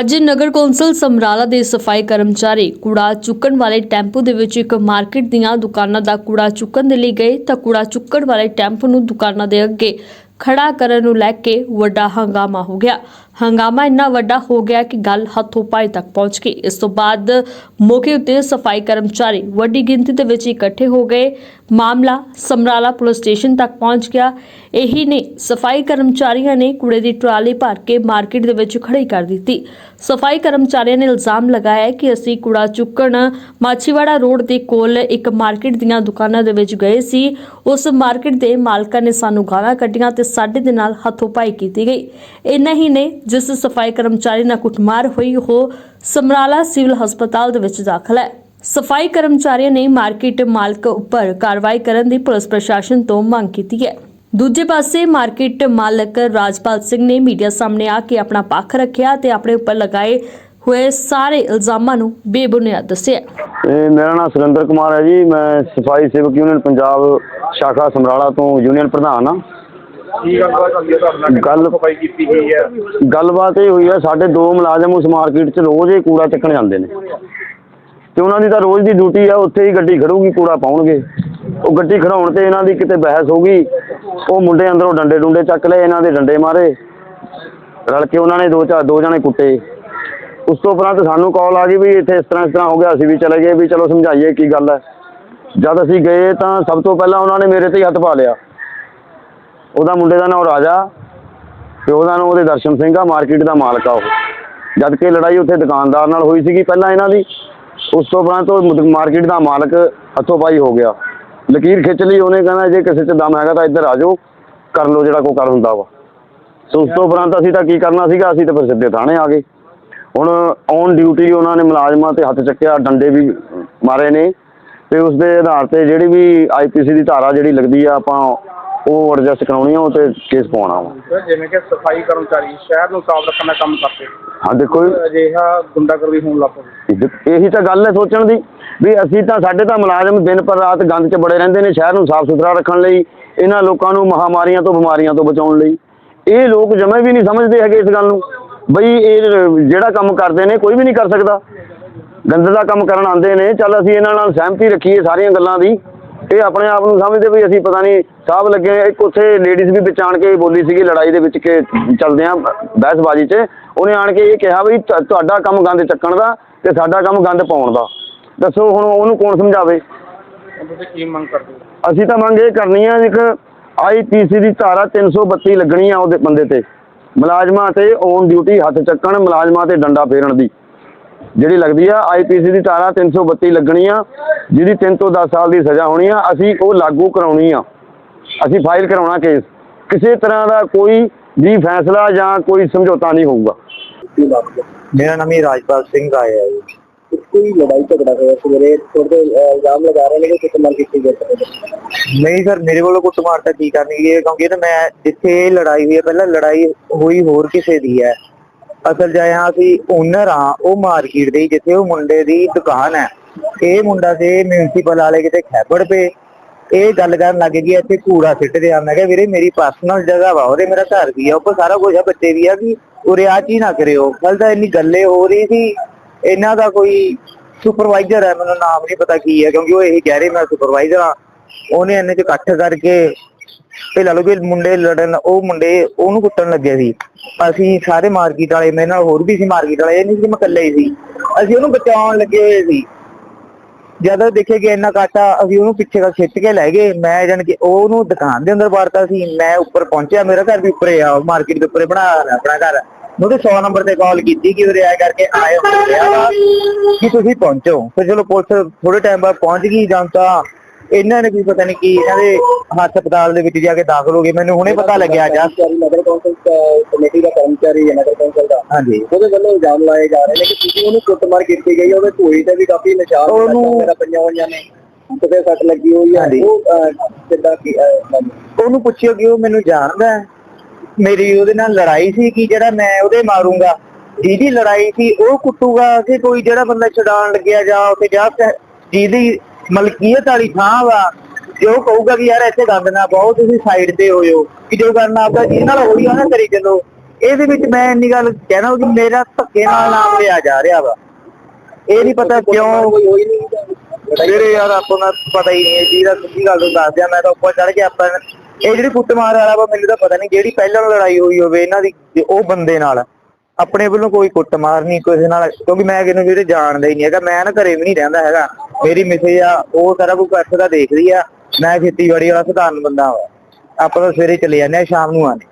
ਅੱਜ ਨਗਰ ਕੌਂਸਲ ਸਮਰਾਲਾ ਦੇ ਸਫ਼ਾਈ ਕਰਮਚਾਰੀ ਕੂੜਾ ਚੁੱਕਣ ਵਾਲੇ ਟੈਂਪੂ ਦੇ ਵਿੱਚ ਇੱਕ ਮਾਰਕੀਟ ਦੀਆਂ ਦੁਕਾਨਾਂ ਦਾ ਕੂੜਾ ਚੁੱਕਣ ਦੇ ਲਈ ਗਏ ਤਾਂ ਕੂੜਾ ਚੁੱਕਣ ਵਾਲੇ ਟੈਂਪੂ ਨੂੰ ਦੁਕਾਨਾਂ ਦੇ ਅੱਗੇ ਖੜਾ ਕਰਨ ਨੂੰ ਲੈ ਕੇ ਵੱਡਾ ਹੰਗਾਮਾ ਹੋ ਗਿਆ। ਹੰਗਾਮਾ ਇੰਨਾ ਵੱਡਾ ਹੋ ਗਿਆ ਕਿ ਗੱਲ ਹੱਥੋਂ ਪਾਈ ਤੱਕ ਪਹੁੰਚ ਗਈ। ਇਸ ਤੋਂ ਬਾਅਦ ਮੌਕੇ ਉੱਤੇ ਸਫ਼ਾਈ ਕਰਮਚਾਰੀ ਵੱਡੀ ਗਿਣਤੀ ਦੇ ਵਿੱਚ ਇਕੱਠੇ ਹੋ ਗਏ। ਮਾਮਲਾ ਸਮਰਾਲਾ ਪੁਲਿਸ ਸਟੇਸ਼ਨ ਤੱਕ ਪਹੁੰਚ ਗਿਆ। ਇਹੀ ਨੇ ਸਫ਼ਾਈ ਕਰਮਚਾਰੀਆਂ ਨੇ ਕੂੜੇ ਦੀ ਟਰਾਲੀ ਭਰ ਕੇ ਮਾਰਕੀਟ ਦੇ ਵਿੱਚ ਖੜੀ ਕਰ ਦਿੱਤੀ। ਸਫ਼ਾਈ ਕਰਮਚਾਰੀਆਂ ਨੇ ਇਲਜ਼ਾਮ ਲਗਾਇਆ ਕਿ ਅਸੀਂ ਕੂੜਾ ਚੁੱਕਣ ਮਾਛੀਵਾੜਾ ਰੋਡ ਦੇ ਕੋਲ ਇੱਕ ਮਾਰਕੀਟ ਦੀਆਂ ਦੁਕਾਨਾਂ ਦੇ ਵਿੱਚ ਗਏ ਸੀ। ਉਸ ਮਾਰਕੀਟ ਦੇ ਮਾਲਕਾਂ ਨੇ ਸਾਨੂੰ ਗਾਲਾਂ ਕੱਢੀਆਂ ਤੇ ਸਾਡੇ ਦੇ ਨਾਲ ਹੱਥੋਂ ਪਾਈ ਕੀਤੀ ਗਈ। ਇੰਨਾ ਹੀ ਨੇ ਜਿਸ ਸਫ਼ਾਈ ਕਰਮਚਾਰੀ ਨਾਲ ਕੁੱਟਮਾਰ ਹੋਈ ਉਹ ਸਮਰਾਲਾ ਸਿਵਲ ਹਸਪਤਾਲ ਦੇ ਵਿੱਚ ਦਾਖਲ ਹੈ। ਸਫ਼ਾਈ ਕਰਮਚਾਰੀਆਂ ਨੇ ਮਾਰਕੀਟ ਮਾਲਕ ਉੱਪਰ ਕਾਰਵਾਈ ਕਰਨ ਦੀ ਪੁਲਿਸ ਪ੍ਰਸ਼ਾਸਨ ਤੋਂ ਮੰਗ ਕੀਤੀ ਹੈ। ਦੂਜੇ ਪਾਸੇ ਮਾਰਕੀਟ ਮਾਲਕ ਰਾਜਪਾਲ ਸਿੰਘ ਨੇ ਮੀਡੀਆ ਸਾਹਮਣੇ ਆ ਕੇ ਆਪਣਾ ਪੱਖ ਰੱਖਿਆ ਤੇ ਆਪਣੇ ਉੱਪਰ ਲਗਾਏ ਹੋਏ ਸਾਰੇ ਇਲਜ਼ਾਮਾਂ ਨੂੰ ਬੇਬੁਨਿਆਦ ਦੱਸਿਆ ਇਹ ਮੇਰਾ ਨਾਮ ਸੁਰਿੰਦਰ ਕੁਮਾਰ ਹੈ ਜੀ। ਮੈਂ ਸਫ਼ਾਈ ਸੇਵਕ ਯੂਨੀਅਨ ਪੰਜਾਬ ਸ਼ਾਖਾ ਸਮਰਾਲਾ ਤੋਂ ਯੂਨੀਅਨ ਪ੍ਰਧਾਨ ਹਾਂ। ਕੀ ਗੱਲਬਾਤ ਹੁੰਦੀ ਹੈ ਤੁਹਾਡੇ ਨਾਲ? ਗੱਲ- ਸਫ਼ਾਈ ਕੀਤੀ ਗਈ ਹੈ? ਗੱਲਬਾਤ ਇਹ ਹੋਈ ਹੈ ਸਾਡੇ ਦੋ ਮੁਲਾਜ਼ਮ ਉਸ ਮਾਰਕੀਟ 'ਚ ਰੋਜ਼ ਹੀ ਕੂੜਾ ਚੱਕਣ ਜਾਂਦੇ ਨੇ। ਤੇ ਉਹਨਾਂ ਦੀ ਤਾਂ ਰੋਜ਼ ਦੀ ਡਿਊਟੀ ਆ ਉੱਥੇ ਹੀ ਗੱਡੀ ਖੜੂਗੀ ਕੂੜਾ ਪਾਉਣਗੇ। ਉਹ ਗੱਡੀ ਖੜਾਉਣ ਤੇ ਇਹਨਾਂ ਦੀ ਕਿਤੇ ਬਹਿਸ ਹੋ ਗਈ। ਉਹ ਮੁੰਡੇ ਅੰਦਰੋਂ ਡੰਡੇ ਡੁੰਡੇ ਚੱਕ ਲਏ ਇਹਨਾਂ ਦੇ ਡੰਡੇ ਮਾਰੇ। ਰਲ ਕੇ ਉਹਨਾਂ ਨੇ ਦੋ ਚਾਰ ਦੋ ਜਣੇ ਕੁੱਟੇ। ਉਸ ਤੋਂ ਉਪਰੰਤ ਸਾਨੂੰ ਕਾਲ ਆ ਗਈ ਵੀ ਇੱਥੇ ਇਸ ਤਰ੍ਹਾਂ ਇਸ ਤਰ੍ਹਾਂ ਹੋ ਗਿਆ ਅਸੀਂ ਵੀ ਚਲੇ ਗਏ ਵੀ ਚਲੋ ਸਮਝਾਈਏ ਕੀ ਗੱਲ ਹੈ। ਜਦ ਅਸੀਂ ਗਏ ਤਾਂ ਸਭ ਤੋਂ ਪਹਿਲਾਂ ਉਹਨਾਂ ਨੇ ਮੇਰੇ ਤੇ ਹੀ ਹੱਥ ਪਾ ਲਿਆ। ਉਹਦਾ ਮੁੰਡੇ ਦਾ ਨਾਮ ਰਾਜਾ ਤੇ ਉਹਦਾ ਨਾਮ ਉਹਦੇ ਦਰਸ਼ਨ ਸਿੰਘ ਆ, ਮਾਰਕੀਟ ਦਾ ਮਾਲਕ ਆ ਉਹ। ਜਦ ਕਿ ਲੜਾਈ ਉੱਥੇ ਦੁਕਾਨਦਾਰ ਨਾਲ ਹੋਈ ਸੀਗੀ ਪਹਿਲਾਂ ਇਹਨਾਂ ਦੀ। ਉਸ ਤੋਂ ਉਪਰੰਤ ਉਹ ਮਾਰਕੀਟ ਦਾ ਮਾਲਕ ਹੱਥੋਂ ਪਾਈ ਹੋ ਗਿਆ। ਲਕੀਰ ਖਿੱਚ ਲਈ, ਉਹਨੇ ਕਹਿੰਦਾ ਜੇ ਕਿਸੇ 'ਚ ਦਮ ਹੈਗਾ ਤਾਂ ਇੱਧਰ ਆ ਜਾਓ, ਕਰ ਲਓ ਜਿਹੜਾ ਕੋ ਕਰ ਹੁੰਦਾ ਵਾ। ਸੋ ਉਸ ਤੋਂ ਉਪਰੰਤ ਅਸੀਂ ਤਾਂ ਕੀ ਕਰਨਾ ਸੀਗਾ, ਅਸੀਂ ਤਾਂ ਫਿਰ ਸਿੱਧੇ ਥਾਣੇ ਆ ਗਏ। ਹੁਣ ਔਨ ਡਿਊਟੀ ਉਹਨਾਂ ਨੇ ਮੁਲਾਜ਼ਮਾਂ ਤੇ ਹੱਥ ਚੱਕਿਆ, ਡੰਡੇ ਵੀ ਮਾਰੇ ਨੇ। ਤੇ ਉਸ ਦੇ ਆਧਾਰ ਤੇ ਜਿਹੜੀ ਵੀ ਆਈਪੀਸੀ ਦੀ ਧਾਰਾ ਜਿਹੜੀ ਲੱਗਦੀ ਆ, ਆਪਾਂ ਉਹ ਐਡਜਸਟ ਕਰਾਉਣੀ ਆ ਉਹ ਤੇ ਕੇਸ ਪਾਉਣਾ ਵਾ। ਸਰ, ਜਿਵੇਂ ਕਿ ਸਫ਼ਾਈ ਕਰਮਚਾਰੀ ਸ਼ਹਿਰ ਨੂੰ ਸਾਫ਼ ਰੱਖਣ ਦਾ ਕੰਮ ਕਰਦੇ। ਹਾਂ ਦੇਖੋ ਜੀ, ਅਜਿਹਾ ਗੁੰਡਾਗਰਦੀ ਹੋਣ ਲੱਗ ਪਈ ਇਹੀ ਤਾਂ ਗੱਲ ਹੈ ਸੋਚਣ ਦੀ ਵੀ ਅਸੀਂ ਤਾਂ ਸਾਡੇ ਤਾਂ ਮੁਲਾਜ਼ਮ ਦਿਨ ਪਰ ਰਾਤ ਗੰਦ 'ਚ ਬੜੇ ਰਹਿੰਦੇ ਨੇ ਸ਼ਹਿਰ ਨੂੰ ਸਾਫ਼ ਸੁਥਰਾ ਰੱਖਣ ਲਈ ਇਹਨਾਂ ਲੋਕਾਂ ਨੂੰ ਮਹਾਮਾਰੀਆਂ ਤੋਂ ਬਿਮਾਰੀਆਂ ਤੋਂ ਬਚਾਉਣ ਲਈ। ਇਹ ਲੋਕ ਜਮੇ ਵੀ ਨਹੀਂ ਸਮਝਦੇ ਹੈਗੇ ਇਸ ਗੱਲ ਨੂੰ ਬਈ ਇਹ ਜਿਹੜਾ ਕੰਮ ਕਰਦੇ ਨੇ ਕੋਈ ਵੀ ਨਹੀਂ ਕਰ ਸਕਦਾ। ਗੰਦ ਦਾ ਕੰਮ ਕਰਨ ਆਉਂਦੇ ਨੇ ਚੱਲ ਅਸੀਂ ਇਹਨਾਂ ਨਾਲ ਸਹਿਮਤੀ ਰੱਖੀਏ ਸਾਰੀਆਂ ਗੱਲਾਂ ਦੀ। ਇਹ ਆਪਣੇ ਆਪ ਨੂੰ ਸਮਝਦੇ ਵੀ ਅਸੀਂ ਪਤਾ ਨਹੀਂ ਸਾਹਬ ਲੱਗੇ। ਇੱਕ ਉੱਥੇ ਲੇਡੀਜ਼ ਵੀ ਵਿੱਚ ਆਣ ਕੇ ਬੋਲੀ ਸੀਗੀ ਲੜਾਈ ਦੇ ਵਿੱਚ ਕਿ ਚੱਲਦੇ ਆ ਬਹਿਸਬਾਜ਼ੀ 'ਚ। ਉਹਨੇ ਆਣ ਕੇ ਇਹ ਕਿਹਾ ਵੀ ਤੁਹਾਡਾ ਕੰਮ ਗੰਦ ਚੱਕਣ ਦਾ ਤੇ ਸਾਡਾ ਕੰਮ ਗੰਦ ਪਾਉਣ ਦਾ। ਦੱਸੋ ਹੁਣ ਉਹਨੂੰ ਕੌਣ ਸਮਝਾਵੇ? ਹੁਣ ਤੁਸੀਂ ਕੀ ਮੰਗ ਕਰਦੇ ਹੋ? ਅਸੀਂ ਤਾਂ ਮੰਗ ਇਹ ਕਰਨੀ ਆ ਇੱਕ ਆਈਪੀਸੀ ਦੀ ਧਾਰਾ 332 ਲੱਗਣੀ ਆ ਉਹਦੇ ਬੰਦੇ ਤੇ। ਮੁਲਾਜ਼ਮਾਂ ਤੇ ਔਨ ਡਿਊਟੀ ਹੱਥ ਚੱਕਣ ਮੁਲਾਜ਼ਮਾਂ ਤੇ ਡੰਡਾ ਫੇਰਣ ਦੀ। ਜਿਹੜੀ ਲੱਗਦੀ ਆ ਆਈਪੀਸੀ ਦੀ ਧਾਰਾ 332 ਲੱਗਣੀ ਆ ਜਿਹਦੀ 3 ਤੋਂ 10 ਸਾਲ ਦੀ ਸਜ਼ਾ ਹੋਣੀ ਆ ਅਸੀਂ ਉਹ ਲਾਗੂ ਕਰਾਉਣੀ ਆ। ਅਸੀਂ ਫਾਈਲ ਕਰਾਉਣਾ ਕੇਸ ਕਿਸੇ ਤਰ੍ਹਾਂ ਦਾ ਕੋਈ ਵੀ ਫੈਸਲਾ ਜਾਂ ਕੋਈ ਸਮਝੌਤਾ ਨਹੀਂ ਹੋਊਗਾ। ਮੇਰਾ ਨਾਮ ਹੀ ਰਾਜਪਾਲ ਸਿੰਘ ਰਾਏ ਹੈ ਜੀ। ਕੋਈ ਲੜਾਈ ਝਗੜਾ ਹੋਇਆ ਸਵੇਰੇ? ਥੋੜੇ ਇਲਜ਼ਾਮ ਲਗਾ ਰਹੇ ਨੇ ਕਿ ਕਿਤੇ ਮਰ ਕੀਤੀ ਗਈ ਨਹੀਂ ਸਰ ਮੇਰੇ ਕੋਲੋਂ ਕੁੱਟਮਾਰ ਤਾਂ ਕੀ ਕਰਨੀ ਹੈ ਕਿਉਂਕਿ ਇਹ ਤਾਂ ਮੈਂ ਜਿੱਥੇ ਲੜਾਈ ਹੋਈ ਹੈ ਪਹਿਲਾਂ ਲੜਾਈ ਹੋਈ ਹੋਰ ਕਿਸੇ ਦੀ ਹੈ। ਅਸਲ ਜਾਇਆ ਅਸੀਂ ਓਨਰ ਆ, ਉਹ ਮਾਰਕੀਟ ਦੇ, ਜਿੱਥੇ ਉਹ ਮੁੰਡੇ ਦੀ ਦੁਕਾਨ ਹੈ, ਇਹ ਮੁੰਡਾ ਤੇ ਮਿਊਨਿਸਪਲ ਵਾਲੇ ਕਿਤੇ ਖੈਬੜ ਪਏ। ਇਹ ਗੱਲ ਕਰਨ ਲੱਗ ਗਈ, ਇੱਥੇ ਕੂੜਾ ਸਿੱਟਦੇ ਆ। ਮੈਂ ਕਿਹਾ, ਵੀਰੇ, ਮੇਰੀ ਪਰਸਨਲ ਜਗ੍ਹਾ ਵਾ, ਉਹਦੇ ਮੇਰਾ ਘਰ ਵੀ ਆ, ਉੱਪਰ ਸਾਰਾ ਕੁਝ ਆ, ਬੱਚੇ ਵੀ ਆ ਕਿ ਉਰੇ ਆ ਚੀਜ਼ ਨਾ ਕਰਿਓ। ਕੱਲ ਤਾਂ ਇੰਨੀ ਗੱਲੇ ਹੋ ਰਹੀ ਸੀ, ਇਹਨਾਂ ਦਾ ਕੋਈ ਸੁਪਰਵਾਈਜ਼ਰ ਹੈ, ਮੈਨੂੰ ਨਾਮ ਨਹੀਂ ਪਤਾ ਕੀ ਹੈ, ਕਿਉਂਕਿ ਉਹ ਇਹ ਕਹਿ ਰਹੇ, ਮੈਂ ਸੁਪਰਵਾਈਜ਼ਰ ਆ ਉਹਨੇ ਇਹਨੇ ਚ ਇਕੱਠ ਕਰਕੇ ਤੇ ਲਾ ਲਓ ਵੀ ਮੁੰਡੇ ਲੜਨ, ਉਹ ਮੁੰਡੇ ਉਹਨੂੰ ਕੁੱਟਣ ਲੱਗੇ ਸੀ। ਅਸੀਂ ਸਾਰੇ ਮਾਰਕੀਟ ਵਾਲੇ, ਮੇਰੇ ਨਾਲ ਹੋਰ ਵੀ ਸੀ ਮਾਰਕੀਟ ਵਾਲੇ, ਇਹ ਨਹੀਂ ਸੀ ਮੈਂ ਇਕੱਲਾ ਹੀ ਸੀ। ਅਸੀਂ ਉਹਨੂੰ ਬਚਾਉਣ ਲੱਗੇ ਹੋਏ ਸੀ। ਜਦੋਂ ਦੇਖੇ ਕਿ ਇੰਨਾ ਕਾਟਾ, ਅਸੀਂ ਉਹਨੂੰ ਪਿੱਛੇ ਦਾ ਖਿੱਚ ਕੇ ਲੈ ਗਏ। ਮੈਂ ਜਾਣ ਕਿ ਉਹਨੂੰ ਦੁਕਾਨ ਦੇ ਅੰਦਰ ਵਾਰਤਾ ਸੀ। ਮੈਂ ਉੱਪਰ ਪਹੁੰਚਿਆ, ਮੇਰਾ ਘਰ ਵੀ ਉੱਪਰੇ ਆ ਮਾਰਕੀਟ ਦੇ ਉੱਪਰੇ ਬਣਾ ਲਿਆ, ਆਪਣਾ ਘਰ। ਉਹਦੇ 100 ਨੰਬਰ ਤੇ ਕਾਲ ਕੀਤੀ ਕਿ ਉਰੇ ਆ ਕਰਕੇ ਆਏ। ਹੁੰਦੇ ਆ ਕਿ ਤੁਸੀਂ ਪਹੁੰਚੋ। ਫਿਰ ਚਲੋ ਪੁਲਿਸ ਥੋੜੇ ਟਾਈਮ ਬਾਅਦ ਪਹੁੰਚ ਗਈ, ਜਾਂ ਤਾਂ ਇਹਨਾਂ ਨੇ ਵੀ ਪਤਾ ਨਹੀਂ ਕੀ ਇਹਨਾਂ ਦੇ ਹਸਪਤਾਲ ਦੇ ਵਿੱਚ ਜਾ ਕੇ ਦਾਖਲ ਹੋ ਗਏ। ਮੈਨੂੰ ਹੁਣੇ ਪਤਾ ਲੱਗਿਆ ਜਾ ਕਰਮਚਾਰੀ ਨਗਰ ਕੌਂਸਲ ਕਮੇਟੀ ਦਾ ਕਰਮਚਾਰੀ ਹੈ ਨਗਰ ਕੌਂਸਲ ਦਾ। ਹਾਂਜੀ। ਉਹਦੇ ਵੱਲੋਂ ਇਲਜ਼ਾਮ ਲਾਏ ਜਾ ਰਹੇ ਨੇ ਕਿ ਤੁਸੀਂ ਉਹਨੂੰ ਕੁੱਟਮਾਰ ਕੀਤੀ ਗਈ ਹੈ, ਉਹਦੇ ਧੂਈ ਤੇ ਵੀ ਕਾਫੀ ਨਿਸ਼ਾਨ ਉਹਨੂੰ- ਮੇਰਾ ਪਈਆਂ ਹੋਈਆਂ ਨੇ। ਕਿਤੇ ਸੱਟ ਲੱਗੀ ਹੋਈ ਹੈ। ਹਾਂਜੀ। ਉਹ ਅਹ, ਕਿੱਦਾਂ ਕੀ ਅਹ, ਉਹਨੂੰ ਪੁੱਛਿਓ ਕਿ ਉਹ ਮੈਨੂੰ ਜਾਣਦਾ ਹੈ। ਮੇਰੀ ਉਹਦੇ ਨਾਲ ਲੜਾਈ ਸੀ ਕਿ ਜਿਹੜਾ ਮੈਂ ਉਹਦੇ ਮਾਰੂੰਗਾ। ਜਿਹਦੀ ਲੜਾਈ ਸੀ ਉਹ ਕੁੱਟੂਗਾ ਕਿ ਕੋਈ ਜਿਹੜਾ ਬੰਦਾ ਛਡਾਉਣ ਲੱਗਿਆ ਜਾਂ ਉੱਥੇ ਜਾ ਜਿਹਦੀ ਮਲਕੀਅਤ ਵਾਲੀ ਥਾਂ ਵਾ। ਜੋ ਕਹੂਗਾ ਵੀ ਯਾਰ ਇੱਥੇ ਗੰਦ ਨਾ ਪਾਓ, ਤੁਸੀਂ ਸਾਈਡ ਤੇ ਹੋਇਓ। ਕਿ ਜੋ ਕਰਨਾ ਆਪਦਾ ਜਿਹਦੇ ਨਾਲ ਹੋਈ ਆ ਨਾ ਕਰੀ ਚੱਲੋ। ਇਹਦੇ ਵਿੱਚ ਮੈਂ ਇੰਨੀ ਗੱਲ ਕਹਿਣਾ ਕਿ ਮੇਰਾ ਧੱਕੇ ਨਾਲ ਨਾਮ ਲਿਆ ਜਾ ਰਿਹਾ ਵਾ। ਇਹ ਨਹੀਂ ਪਤਾ ਕਿਉਂ। ਹੋਈ ਨਹੀਂ ਵੀਰੇ ਯਾਰ ਆਪਾਂ ਨੂੰ ਪਤਾ ਹੀ ਨਹੀਂ ਹੈ ਜੀ ਦਾ ਸਿੱਧੀ ਗੱਲ ਤੋਂ ਦੱਸ ਦਿਆਂ ਮੈਂ ਤਾਂ ਉੱਪਰ ਚੜ ਕੇ ਆਪਾਂ ਇਹ ਜਿਹੜੀ ਕੁੱਟਮਾਰ ਵਾਲਾ ਵਾ, ਮੈਨੂੰ ਤਾਂ ਪਤਾ ਨਹੀਂ ਜਿਹੜੀ ਪਹਿਲਾਂ ਲੜਾਈ ਹੋਈ ਹੋਵੇ ਇਹਨਾਂ ਦੀ ਉਹ ਬੰਦੇ ਨਾਲ। ਆਪਣੇ ਵੱਲੋਂ ਕੋਈ ਕੁੱਟਮਾਰ ਨਹੀਂ, ਕਿਸੇ ਨਾਲ। ਕਿਉਂਕਿ ਮੈਂ ਕਿਹਨੂੰ ਜਿਹੜੇ ਜਾਣਦਾ ਹੀ ਨਹੀਂ ਹੈਗਾ। ਮੈਂ ਨਾ ਘਰੇ ਵੀ ਨਹੀਂ ਰਹਿੰਦਾ ਹੈਗਾ। ਮੇਰੀ ਮਿਸੇ ਆ, ਉਹ ਸਾਰਾ ਕੁਝ ਇੱਥੇ ਦਾ ਦੇਖਦੀ ਆ। ਮੈਂ ਖੇਤੀਬਾੜੀ ਵਾਲਾ ਸਧਾਰਨ ਬੰਦਾ ਵਾ। ਆਪਾਂ ਤਾਂ ਸਵੇਰੇ ਚਲੇ ਜਾਂਦੇ ਆ, ਸ਼ਾਮ ਨੂੰ ਆਨੇ